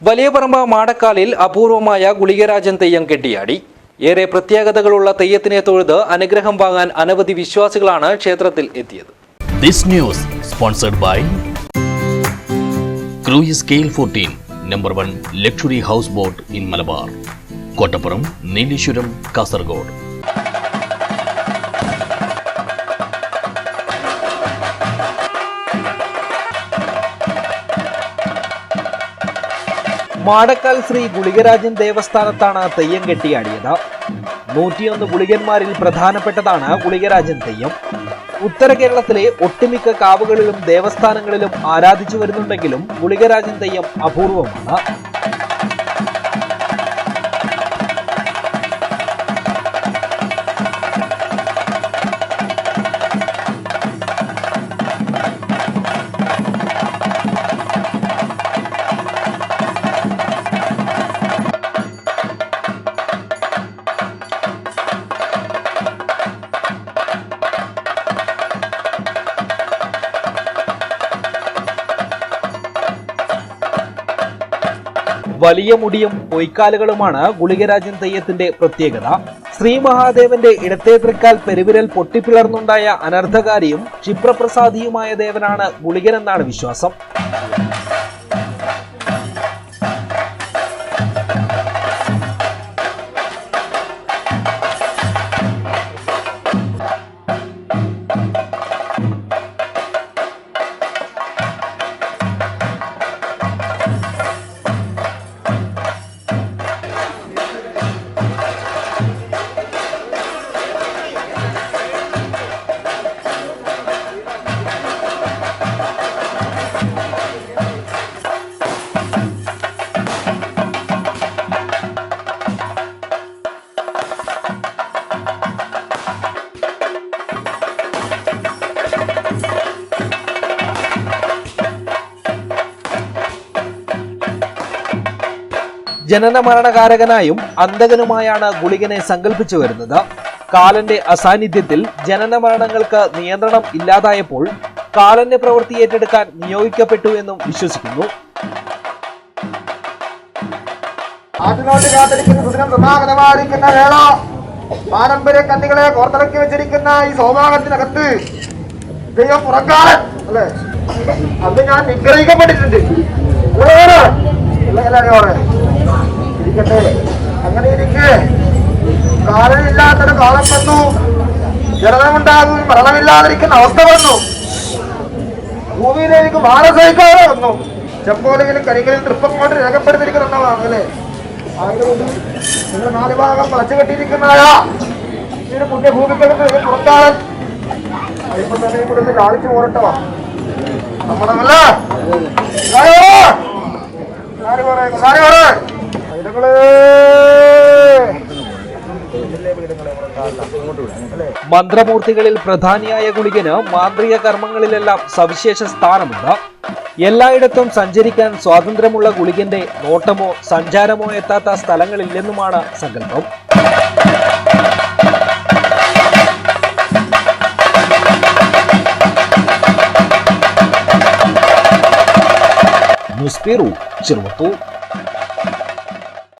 വലിയ പറമ്പ മാടക്കാലിൽ അപൂർവമായ ഗുളികരാജൻ തെയ്യം കെട്ടിയാടി ഏറെ പ്രത്യേകതകളുള്ള തെയ്യത്തിനെ തൊഴുത് അനുഗ്രഹം വാങ്ങാൻ അനവധി വിശ്വാസികളാണ് ക്ഷേത്രത്തിൽ എത്തിയത് This news sponsored by Cruise Scale 14, number one luxury houseboat in Malabar, Kottapuram, Neelishuram, Kasargod. Madakkal Shri Gulikarajan ദേവസ്ഥാനത്താണ് തെയ്യം കെട്ടിയാടിയത്. നൂറ്റിയൊന്ന് ഗുളികന്മാരിൽ പ്രധാനപ്പെട്ടതാണ് ഗുളികരാജൻ തെയ്യം. ഉത്തര കേരളത്തിലെ ഒട്ടുമിക്ക കാവുകളിലും ദേവസ്ഥാനങ്ങളിലും ആരാധിച്ചു വരുന്നുണ്ടെങ്കിലും ഗുളികരാജൻ തെയ്യം അപൂർവമാണ്. വലിയ മുടിയും പൊയ്ക്കാലുകളുമാണ് ഗുളികരാജൻ തെയ്യത്തിന്റെ പ്രത്യേകത. ശ്രീ മഹാദേവന്റെ ഇടത്തെ തൃക്കാൽ പെരുവിരൽ പൊട്ടിപ്പിളർന്നുണ്ടായ അനർത്ഥകാരിയും ക്ഷിപ്രപ്രസാദിയുമായ ദേവനാണ് ഗുളികനെന്നാണ് വിശ്വാസം. ജനന മരണകാരകനായും അന്തകനുമായാണ് ഗുളികനെ സങ്കല്പിച്ചു വരുന്നത്. കാലന്റെ അസാന്നിധ്യത്തിൽ ജനന മരണങ്ങൾക്ക് നിയന്ത്രണം ഇല്ലാതായപ്പോൾ കാലന്റെ പ്രവൃത്തി ഏറ്റെടുക്കാൻ നിയോഗിക്കപ്പെട്ടു എന്നും വിശ്വസിക്കുന്നു. ആട്ടിനോട്ട് കാത്തിരിക്കുന്ന സുദിനം സമാഗതമായിരിക്കുന്ന വേള പാരമ്പര്യ കണ്ണികളെ കോർത്തിറക്കി വെച്ചിരിക്കുന്ന ഈ സൗഭാഗത്തിനകത്ത് ദൈവം പുറക്കാരൻ അല്ലേ? അത് ഞാൻ നിഗ്രഹിക്കപ്പെട്ടിട്ടുണ്ട്. അറിയോടെ? കാലം വന്നു ജലനമുണ്ടാകും മരണമില്ലാതിരിക്കുന്ന അവസ്ഥ വന്നു. ഭൂമിയിലേക്ക് മാനസഹിക്കാതെ വന്നു. ചെമ്പോലെങ്കിലും കരികളിൽ തൃപ്പം കൊണ്ട് രേഖപ്പെടുത്തിയിരിക്കുന്നതാണ് അല്ലേ? നിങ്ങൾ നാല് ഭാഗം വളച്ചു കെട്ടിയിരിക്കുന്നതായ ഈ ഒരു പുണ്യഭൂമിക്കകത്ത് പുറത്താളൻ ഇപ്പൊ തന്നെ ഇവിടുന്ന് കാണിച്ചു പോരട്ടോ നമ്മളല്ലേ മന്ത്രമൂർത്തികളിൽ പ്രധാനിയായ ഗുളികന് മാന്ത്രിക കർമ്മങ്ങളിലെല്ലാം സവിശേഷ സ്ഥാനമുണ്ട്. എല്ലായിടത്തും സഞ്ചരിക്കാൻ സ്വാതന്ത്ര്യമുള്ള ഗുളികന്റെ നോട്ടമോ സഞ്ചാരമോ എത്താത്ത സ്ഥലങ്ങളില്ലെന്നുമാണ് സങ്കല്പം. News bureau